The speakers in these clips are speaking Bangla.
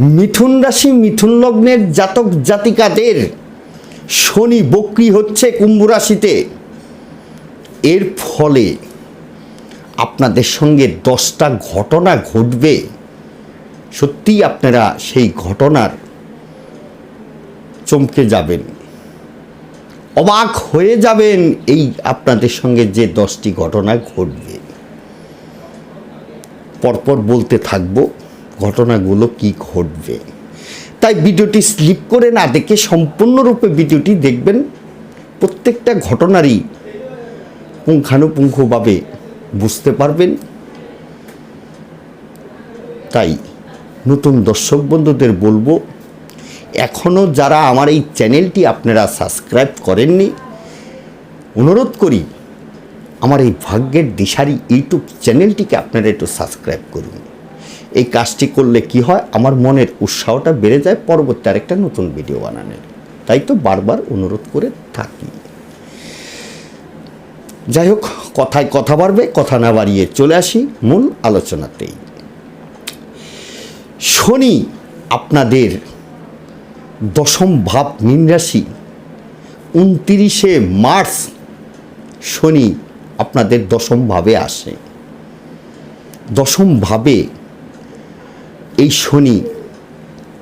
মিথুন রাশি মিথুন লগ্নের জাতক জাতিকাদের শনি বক্রি হচ্ছে কুম্ভ রাশিতে। এর ফলে আপনাদের সঙ্গে দশটা ঘটনা ঘটবে। সত্যিই আপনারা সেই ঘটনার চমকে যাবেন। অবাক হয়ে যাবেন এই আপনাদের সঙ্গে যে দশটি ঘটনা ঘটবে। পরপর বলতে থাকব ঘটনাগুলো কি ঘটবে? তাই ভিডিওটি স্লিপ করে না দেখে সম্পূর্ণরূপে ভিডিওটি দেখবেন। প্রত্যেকটা ঘটনারই পুঙ্খানুপুঙ্খভাবে বুঝতে পারবেন। তাই নতুন দর্শক বন্ধুদের বলব এখনও যারা আমার এই চ্যানেলটি আপনারা সাবস্ক্রাইব করেননি, অনুরোধ করি, আমার এই ভাগ্যের দিশারি ইউটিউব চ্যানেলটিকে আপনারা একটু সাবস্ক্রাইব করুন। এই কাজটি করলে কি হয়? আমার মনের উৎসাহটা বেড়ে যায় পরবর্তী আরেকটা নতুন ভিডিও বানানোর। তাই তো বারবার অনুরোধ করে থাকি। যাই হোক, কথায় কথা বাড়বে, কথা না বাড়িয়ে চলে আসি মূল আলোচনাতেই। শনি আপনাদের দশম ভাব মীন রাশি, উনতিরিশে মার্চ শনি আপনাদের দশম ভাবে আসে। দশম ভাবে এই শনি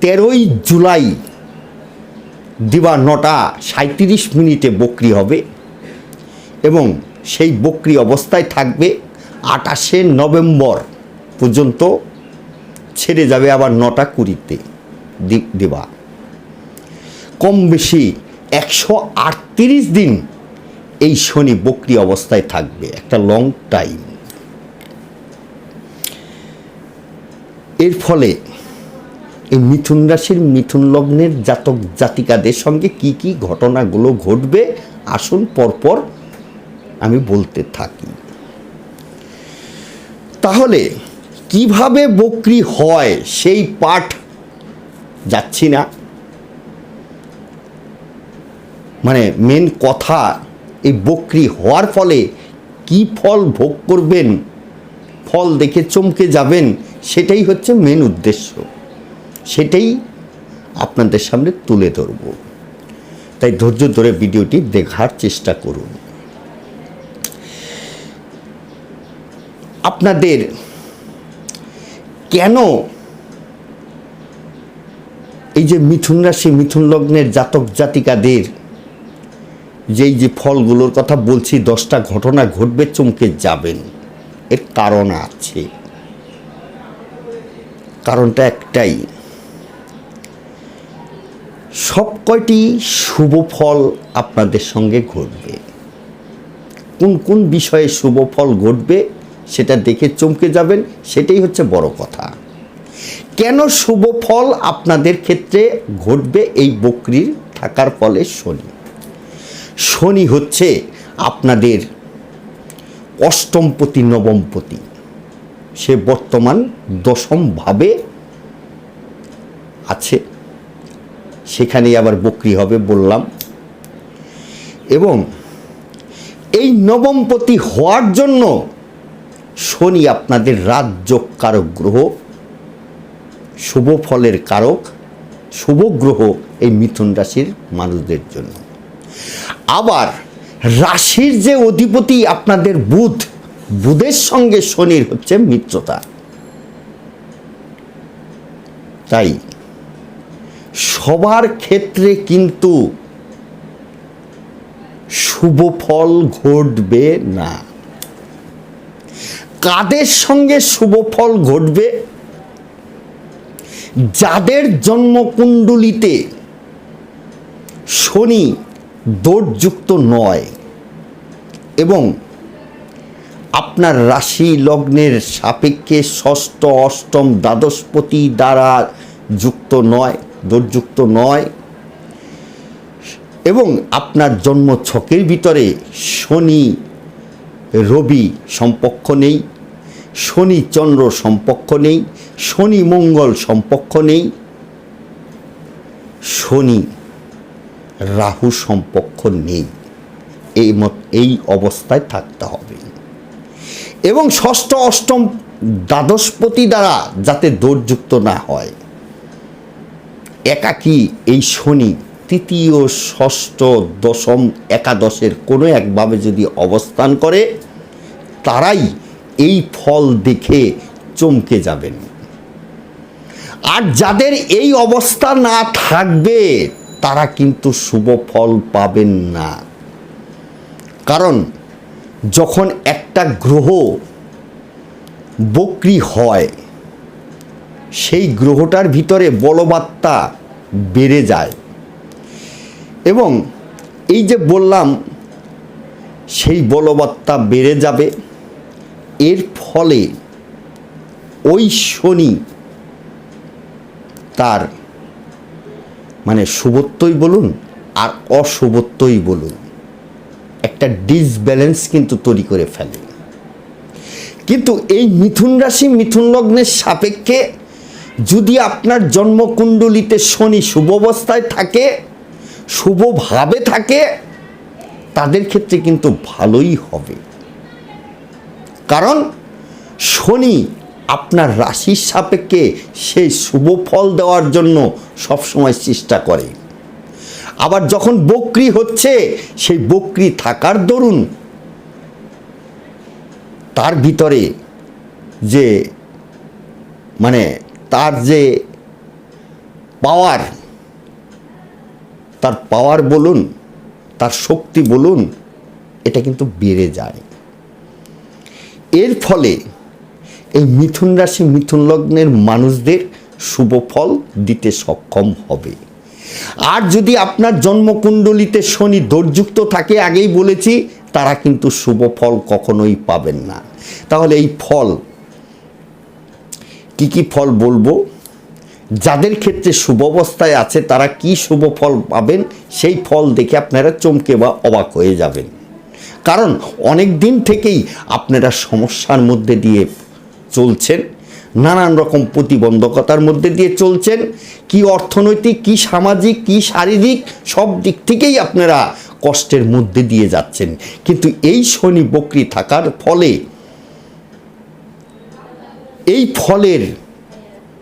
তেরোই জুলাই দিবা নটা সাঁত্রিশ মিনিটে বকরি হবে এবং সেই বকরি অবস্থায় থাকবে আটাশে নভেম্বর পর্যন্ত ছেড়ে যাবে আবার নটা কুড়িতে দিবা। কম বেশি একশো আটত্রিশ দিন এই শনি বকরি অবস্থায় থাকবে, একটা লং টাইম এর ফলে এই মিথুন রাশির মিথুন লগ্নের জাতক জাতিকাদের সঙ্গে কি কি ঘটনাগুলো ঘটবে, আসুন পরপর আমি বলতে থাকি। তাহলে কীভাবে বকরি হয় সেই পাঠ যাচ্ছি না। মানে মেন কথা, এই বকরি হওয়ার ফলে কি ফল ভোগ করবেন? ফল দেখে চমকে যাবেন সেটাই হচ্ছে মেন উদ্দেশ্য। সেটাই আপনাদের সামনে তুলে ধরব। তাই ধৈর্য ধরে ভিডিওটি দেখার চেষ্টা করুন। আপনাদের কেন এই যে মিথুন রাশি, মিথুন লগ্নের জাতক জাতিকাদের যেই যে ফলগুলোর কথা বলছি, দশটা ঘটনা ঘটবে, চমকে যাবেন। এর কারণ আছে। কারণটা একটাই। সব কয়টি শুভ ফল আপনাদের সঙ্গে ঘটবে? কোন কোন বিষয়ে শুভ ফল ঘটবে সেটা দেখে চমকে যাবেন, সেটাই হচ্ছে বড় কথা। কেন শুভ ফল আপনাদের ক্ষেত্রে ঘটবে এই বকরির থাকার ফলে শনি? শনি হচ্ছে আপনাদের অষ্টমপতি, নবমপতি। সে বর্তমান দশমভাবে আছে। সেখানেই আবার বকরি হবে বললাম। এবং এই নবমপতি হওয়ার জন্য শনি আপনাদের রাজ্য কারক গ্রহ, শুভ ফলের কারক, শুভ গ্রহ এই মিথুন রাশির মানুষদের জন্য। আবার রাশির যে অধিপতি আপনাদের বুধ বুধের সঙ্গে শনির হচ্ছে মিত্রতা। তাই সবার ক্ষেত্রে কিন্তু শুভ ফল ঘটবে না। কাদের সঙ্গে শুভ ফল ঘটবে? যাদের জন্মকুণ্ডলিতে শনি দোষযুক্ত নয় এবং আপনার রাশি লগ্নের সাপেক্ষে ষষ্ঠ, অষ্টম, দ্বাদশপতি দ্বারা যুক্ত নয় দোষযুক্ত নয়। এবং আপনার জন্ম ছকের ভিতরে শনি, রবি সম্পর্ক নেই, শনি চন্দ্র সম্পর্ক নেই, শনি মঙ্গল সম্পর্ক নেই, শনি রাহু সম্পর্ক নেই। এই মত, এই অবস্থায় থাকতে হবে। এবং ষষ্ঠ, অষ্টম দ্বাদশপতি দ্বারা যাতে দোষযুক্ত না হয়। একাকী এই শনি তৃতীয়, ষষ্ঠ, দশম, একাদশের কোনো একভাবে যদি অবস্থান করে, তারাই এই ফল দেখে চমকে যাবেন। আর যাদের এই অবস্থা না থাকবে, তারা কিন্তু শুভ ফল পাবেন না। কারণ যখন একটা গ্রহ বক্রি হয়, সেই গ্রহটার ভিতরে বলবাত্তা বেড়ে যায়। এবং এই যে বললাম, সেই বলবত্তা বেড়ে যাবে, এর ফলে ওই শনি তার মানে শুভত্বই বলুন আর অশুভত্বই বলুন। একটা ডিসব্যালেন্স কিন্তু তৈরি করে ফেলে। কিন্তু এই মিথুন রাশি, মিথুন লগ্নের সাপেক্ষে যদি আপনার জন্মকুণ্ডলিতে শনি শুভ অবস্থায় থাকে শুভভাবে থাকে, তাদের ক্ষেত্রে কিন্তু ভালোই হবে। কারণ শনি আপনার রাশির সাপেক্ষে সেই শুভ ফল দেওয়ার জন্য সবসময় চেষ্টা করে। আবার যখন বকরি হচ্ছে, সেই বকরি থাকার দরুন তার ভিতরে যে মানে তার যে পাওয়ার, তার পাওয়ার বলুন, তার শক্তি বলুন, এটা কিন্তু বেড়ে যায়। এর ফলে এই মিথুন রাশি, মিথুন লগ্নের মানুষদের শুভ ফল দিতে সক্ষম হবে। আর যদি আপনার জন্মকুণ্ডলিতে শনি দোষযুক্ত থাকে, আগেই বলেছি, তারা কিন্তু শুভ ফল কখনোই পাবেন না। তাহলে এই ফল, কি কি ফল বলব? যাদের ক্ষেত্রে শুভ অবস্থায় আছে, তারা কি শুভ ফল পাবেন? সেই ফল দেখে আপনারা চমকে বা অবাক হয়ে যাবেন। কারণ অনেক দিন থেকেই আপনারা সমস্যার মধ্যে দিয়ে চলছেন। নানান রকম প্রতিবন্ধকতার মধ্যে দিয়ে চলছেন। কি অর্থনৈতিক, কি সামাজিক, কি শারীরিক, সব দিক থেকেই আপনারা কষ্টের মধ্যে দিয়ে যাচ্ছেন। কিন্তু এই শনি বকরি থাকার ফলে, এই ফলের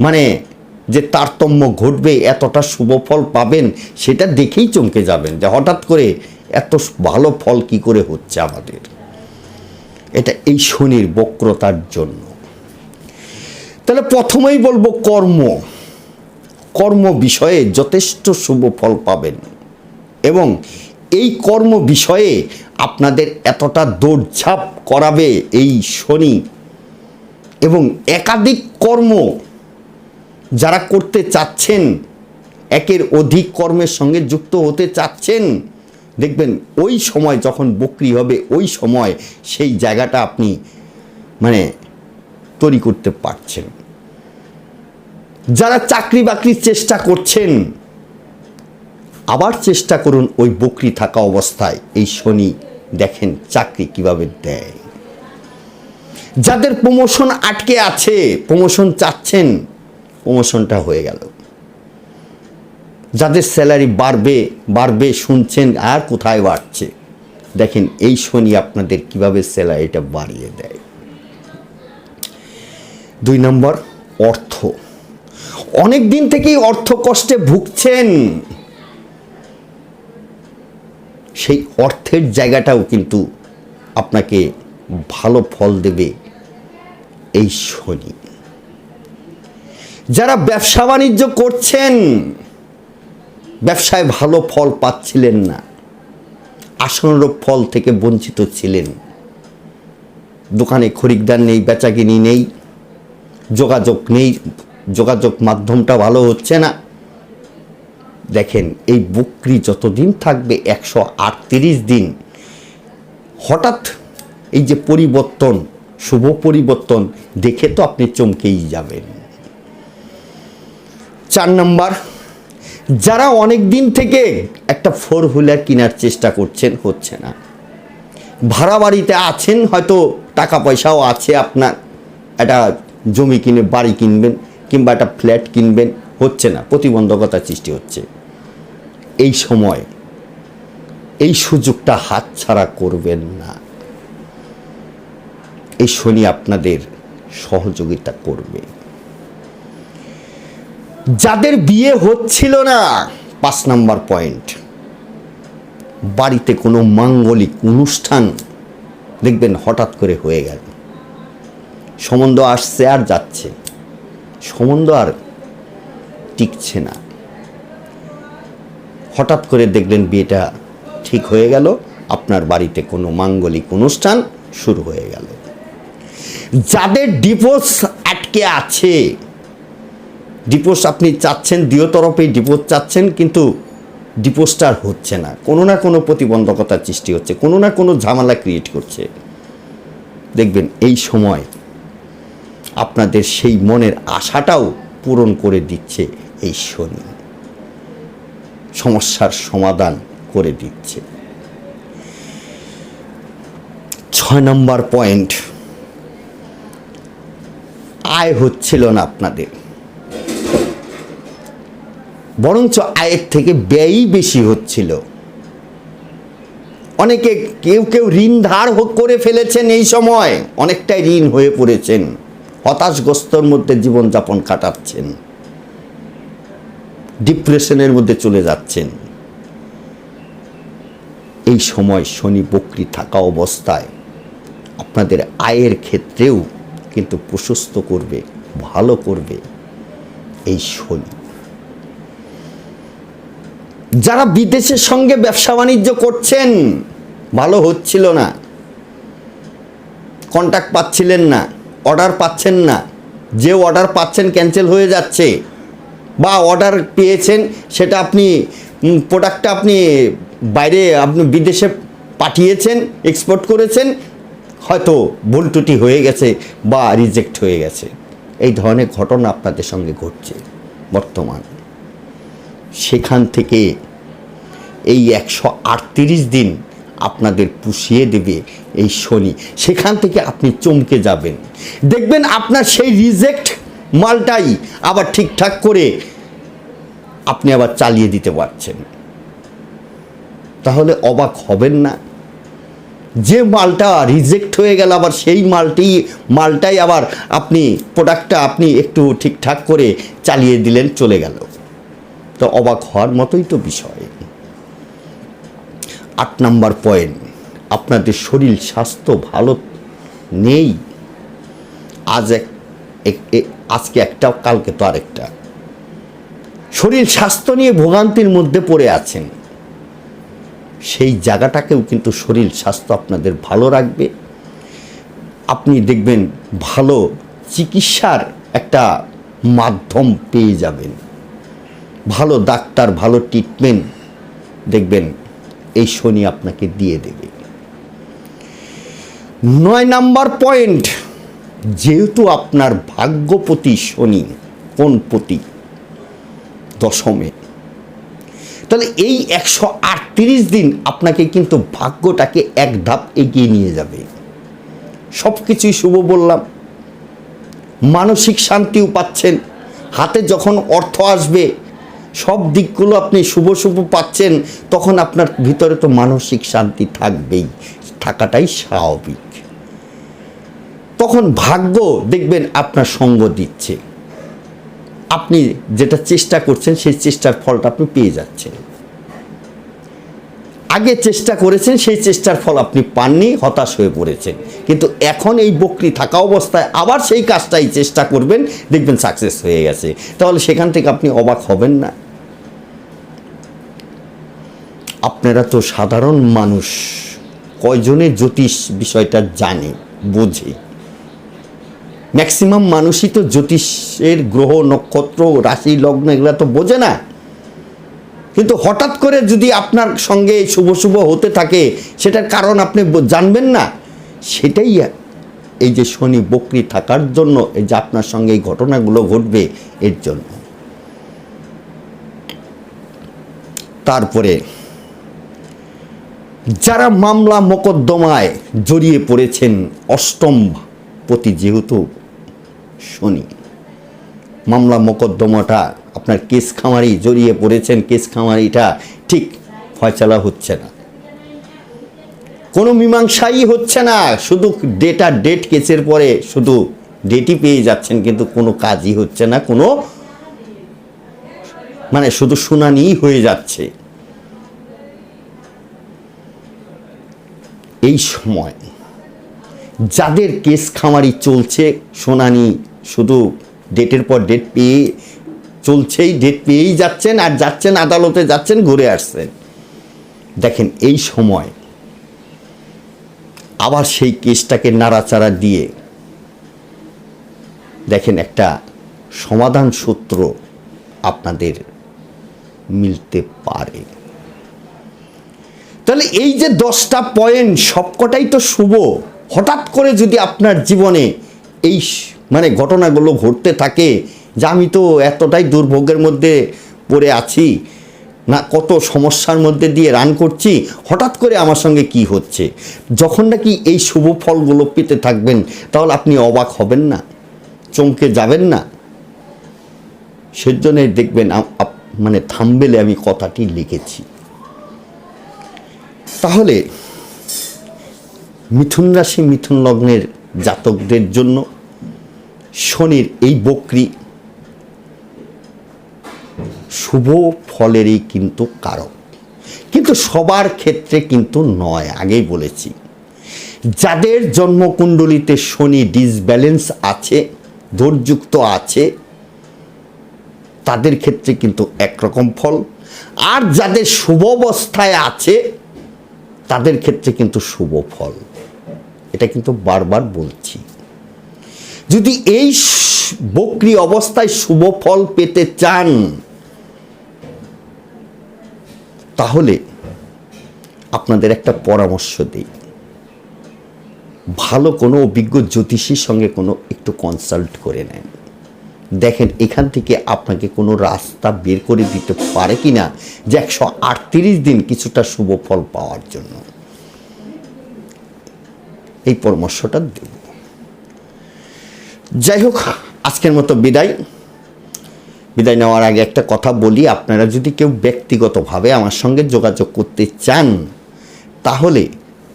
মানে যে তারতম্য ঘটবে, এতটা শুভ ফল পাবেন, সেটা দেখেই চমকে যাবেন যে হঠাৎ করে এত ভালো ফল কি করে হচ্ছে আমাদের? এটা এই শনির বক্রতার জন্য। তাহলে প্রথমেই বলব কর্ম। কর্ম বিষয়ে যথেষ্ট শুভ ফল পাবেন। এবং এই কর্ম বিষয়ে আপনাদের এতটা দৌড়ঝাঁপ করাবে এই শনি। এবং একাধিক কর্ম যারা করতে চাচ্ছেন, একের অধিক কর্মের সঙ্গে যুক্ত হতে চাচ্ছেন, দেখবেন ওই সময় যখন বকরি হবে, ওই সময় সেই জায়গাটা আপনি মানে তৈরি করতে পারছেন। যারা চাকরি বাকরির চেষ্টা করছেন, আবার চেষ্টা করুন ওই বকরি থাকা অবস্থায়। এই শনি দেখেন চাকরি কীভাবে দেয়। যাদের প্রমোশন আটকে আছে প্রমোশন চাচ্ছেন প্রমোশনটা হয়ে গেল। যাদের স্যালারি বাড়বে বাড়বে শুনছেন আর কোথায় বাড়ছে। দেখেন এই শনি আপনাদের কীভাবে স্যালারিটা বাড়িয়ে দেয়। দুই নম্বর, অর্থ। অনেক দিন থেকেই অর্থ কষ্টে ভুগছেন। সেই অর্থের জায়গাটাও কিন্তু আপনাকে ভালো ফল দেবে এই শনি। যারা ব্যবসা বাণিজ্য করছেন, ব্যবসায় ভালো ফল পাচ্ছিলেন না, আসনরূপ ফল থেকে বঞ্চিত ছিলেন। দোকানে খরিদ্দার নেই, বেচাকিনি নেই যোগাযোগ নেই, যোগাযোগ মাধ্যমটা ভালো হচ্ছে না। দেখেন, এই বকরি যতদিন থাকবে, একশো আটত্রিশ দিন, হঠাৎ এই যে পরিবর্তন, শুভ পরিবর্তন, দেখে তো আপনি চমকেই যাবেন। চার নাম্বার, যারা অনেক দিন থেকে একটা ফোর হুইলার কেনার চেষ্টা করছেন, হচ্ছে না। ভাড়া বাড়িতে আছেন, হয়তো টাকা পয়সাও আছে আপনার। একটা জমি কিনে বাড়ি কিনবেন কিংবা একটা ফ্ল্যাট কিনবেন, হচ্ছে না প্রতিবন্ধকতা সৃষ্টি হচ্ছে। এই সময় এই সুযোগটা হাতছাড়া করবেন না। এই শনি আপনাদের সহযোগিতা করবে। যাদের বিয়ে হচ্ছিল না, পাঁচ নাম্বার পয়েন্ট। বাড়িতে কোনো মাঙ্গলিক অনুষ্ঠান দেখবেন হঠাৎ করে হয়ে গেল। সম্বন্ধ আসছে আর যাচ্ছে। সম্বন্ধ আর টিকছে না। হঠাৎ করে দেখলেন বিয়েটা ঠিক হয়ে গেল, আপনার বাড়িতে কোনো মাঙ্গলিক অনুষ্ঠান শুরু হয়ে গেল। যাদের ডিভোর্স আটকে আছে ডিভোর্স আপনি চাচ্ছেন দ্বিতীয় তরফেই ডিভোর্স চাচ্ছেন, কিন্তু ডিভোর্সটা আর হচ্ছে না। কোনো না কোনো প্রতিবন্ধকতার সৃষ্টি হচ্ছে, কোনো না কোনো ঝামেলা ক্রিয়েট করছে। দেখবেন এই সময় আপনাদের সেই মনের আশাটাও পূরণ করে দিচ্ছে এই শনি। সমস্যার সমাধান করে দিচ্ছে। ছয় নম্বর পয়েন্ট, আয় হচ্ছিল না আপনাদের। বরঞ্চ আয়ের থেকে ব্যয়ই বেশি হচ্ছিল। অনেকে কেউ কেউ ঋণ ধার করে ফেলেছেন এই সময়, অনেকটাই ঋণ হয়ে পড়েছেন। হতাশগ্রস্তর মধ্যে জীবনযাপন কাটাচ্ছেন। ডিপ্রেশনের মধ্যে চলে যাচ্ছেন। এই সময় শনি বকরি থাকা অবস্থায় আপনাদের আয়ের ক্ষেত্রেও কিন্তু প্রশস্ত করবে, ভালো করবে এই শনি। যারা বিদেশের সঙ্গে ব্যবসা বাণিজ্য করছেন, ভালো হচ্ছিল না। কন্ট্যাক্ট পাচ্ছিলেন না। অর্ডার পাচ্ছেন না। যে অর্ডার পাচ্ছেন ক্যান্সেল হয়ে যাচ্ছে বা অর্ডার পেয়েছেন, সেটা আপনি প্রোডাক্টটা আপনি বাইরে, আপনি বিদেশে পাঠিয়েছেন এক্সপোর্ট করেছেন, হয়তো ভুল ত্রুটি হয়ে গেছে বা রিজেক্ট হয়ে গেছে। এই ধরনের ঘটনা আপনাদের সঙ্গে ঘটছে বর্তমান। সেখান থেকে এই একশো আটত্রিশ দিন আপনাদের পুষিয়ে দেবে এই শনি। সেখান থেকে আপনি চমকে যাবেন। দেখবেন আপনার সেই রিজেক্ট মালটাই আবার ঠিকঠাক করে আপনি আবার চালিয়ে দিতে পারছেন। তাহলে অবাক হবেন না? যে মালটা রিজেক্ট হয়ে গেল, আবার সেই মালটি, মালটাই আবার আপনি প্রোডাক্টটা আপনি একটু ঠিকঠাক করে চালিয়ে দিলেন, চলে গেল। তো অবাক হওয়ার মতোই তো বিষয়। আট নাম্বার পয়েন্ট আপনাদের শরীর স্বাস্থ্য ভালো নেই? আজ এক আজকে একটা, কালকে তো আরেকটা। শরীর স্বাস্থ্য নিয়ে ভোগান্তির মধ্যে পড়ে আছেন। সেই জায়গাটাকেও কিন্তু শরীর স্বাস্থ্য আপনাদের ভালো রাখবে। আপনি দেখবেন ভালো চিকিৎসার একটা মাধ্যম পেয়ে যাবেন। ভালো ডাক্তার, ভালো ট্রিটমেন্ট দেখবেন এই শনি আপনাকে দিয়ে দেবে। নয় নাম্বার পয়েন্ট, যেহেতু আপনার ভাগ্যপতি শনি কোন পতি দশমে, তাহলে এই একশো আটত্রিশ দিন আপনাকে কিন্তু ভাগ্যটাকে এক ধাপ এগিয়ে নিয়ে যাবে। সব কিছুই শুভ বললাম। মানসিক শান্তিও পাচ্ছেন। হাতে যখন অর্থ আসবে সব দিকগুলো আপনি শুভ শুভ পাচ্ছেন, তখন আপনার ভিতরে তো মানসিক শান্তি থাকবেই, থাকাটাই স্বাভাবিক। তখন ভাগ্য দেখবেন আপনার সঙ্গ দিচ্ছে। আপনি যেটা চেষ্টা করছেন, সেই চেষ্টার ফলটা আপনি পেয়ে যাচ্ছেন। আগে চেষ্টা করেছেন, সেই চেষ্টার ফল আপনি পাননি, হতাশ হয়ে পড়েছেন। কিন্তু এখন এই বকরি থাকা অবস্থায় আবার সেই কাজটাই চেষ্টা করবেন, দেখবেন সাকসেস হয়ে গেছে। তাহলে সেখান থেকে আপনি অবাক হবেন না। আপনারা তো সাধারণ মানুষ। কয়জনে জ্যোতিষ বিষয়টা জানে, বোঝে? ম্যাক্সিমাম মানুষই তো জ্যোতিষের গ্রহ, নক্ষত্র, রাশি, লগ্ন এগুলো তো বোঝে না। কিন্তু হঠাৎ করে যদি আপনার সঙ্গে শুভ শুভ হতে থাকে, সেটার কারণ আপনি জানবেন না। সেটাই এই যে শনি বকরি থাকার জন্য, এই যে আপনার সঙ্গে এই ঘটনাগুলো ঘটবে, এর জন্য। তারপরে যারা মামলা মোকদ্দমায় জড়িয়ে পড়েছেন অষ্টম প্রতি যেহেতু শনি, মামলা মোকদ্দমাটা আপনার কেস খামারি জড়িয়ে পড়েছেন, কেস খামারিটা ঠিক ফয়সালা হচ্ছে না। কোনো মীমাংসাই হচ্ছে না, শুধু ডেটা ডেট কেসের পরে শুধু ডেটই পেয়ে যাচ্ছেন, কিন্তু কোনো কাজই হচ্ছে না, কোনো মানে শুধু শুনানিই হয়ে যাচ্ছে। এই সময় যাদের কেস খামারি চলছে শুনানি শুধু ডেটের পর ডেট পেয়ে, চলছেই, ডেট পেয়েই যাচ্ছেন আর যাচ্ছেন, আদালতে যাচ্ছেন, ঘুরে আসছেন। দেখেন, এই সময় আবার সেই কেসটাকে নাড়াচাড়া দিয়ে দেখেন একটা সমাধান সূত্র আপনাদের মিলতে পারে। তাহলে এই যে দশটা পয়েন্ট সবকটাই তো শুভ। হঠাৎ করে যদি আপনার জীবনে এই মানে ঘটনাগুলো ঘটতে থাকে যে আমি তো এতটাই দুর্ভোগের মধ্যে পড়ে আছি, না কত সমস্যার মধ্যে দিয়ে রান করছি, হঠাৎ করে আমার সঙ্গে কি হচ্ছে? যখন নাকি এই শুভ ফলগুলো পেতে থাকবেন, তাহলে আপনি অবাক হবেন না? চমকে যাবেন না? সেজন্যে দেখবেন মানে থামবেলে আমি কথাটি লিখেছি। তাহলে মিথুন রাশি, মিথুন লগ্নের জাতকদের জন্য শনির এই বক্রি শুভ ফলেরই কিন্তু কারক। কিন্তু সবার ক্ষেত্রে কিন্তু নয়, আগেই বলেছি। যাদের জন্মকুণ্ডলিতে শনি ডিসব্যালেন্স আছে দোরযুক্ত আছে, তাদের ক্ষেত্রে কিন্তু একরকম ফল। আর যাদের শুভ অবস্থায় আছে তাদের ক্ষেত্রে কিন্তু শুভ ফল। এটা কিন্তু বারবার বলছি। যদি এই বক্রি অবস্থায় শুভ ফল পেতে চান, তাহলে আপনাদের একটা পরামর্শ দিই। ভালো কোনো অভিজ্ঞ জ্যোতিষীর সঙ্গে কোনো একটু কনসাল্ট করে নেন। দেখেন, এখান থেকে আপনাকে কোনো রাস্তা বের করে দিতে পারে কি না যে একশো আটত্রিশ দিন কিছুটা শুভ ফল পাওয়ার জন্য। এই পরামর্শটা দেব। যাই হোক, আজকের মতো বিদায়। বিদায় নেওয়ার আগে একটা কথা বলি, আপনারা যদি কেউ ব্যক্তিগতভাবে আমার সঙ্গে যোগাযোগ করতে চান, তাহলে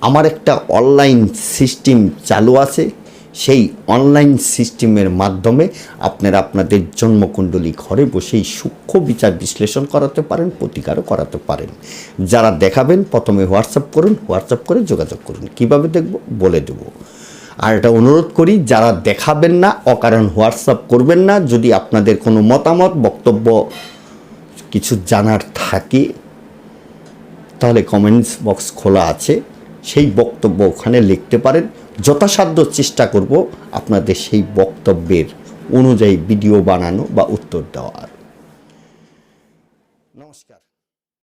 আমার একটা অনলাইন সিস্টেম চালু আছে। সেই অনলাইন সিস্টেমের মাধ্যমে আপনারা আপনাদের জন্মকুণ্ডলী ঘরে বসেই সূক্ষ্ম বিচার বিশ্লেষণ করাতে পারেন, প্রতিকারও করাতে পারেন। যারা দেখাবেন, প্রথমে হোয়াটসঅ্যাপ করুন হোয়াটসঅ্যাপ করে যোগাযোগ করুন। কীভাবে দেখব? বলে দেবো। আর এটা অনুরোধ করি, যারা দেখাবেন না, অকারণ হোয়াটসঅ্যাপ করবেন না, যদি আপনাদের কোনো মতামত, বক্তব্য কিছু জানার থাকে, তাহলে কমেন্টস বক্স খোলা আছে। সেই বক্তব্য ওখানে লিখতে পারেন। যথাসাধ্য চেষ্টা করব আপনাদের সেই বক্তব্যের অনুযায়ী ভিডিও বানানো বা উত্তর দেওয়ার।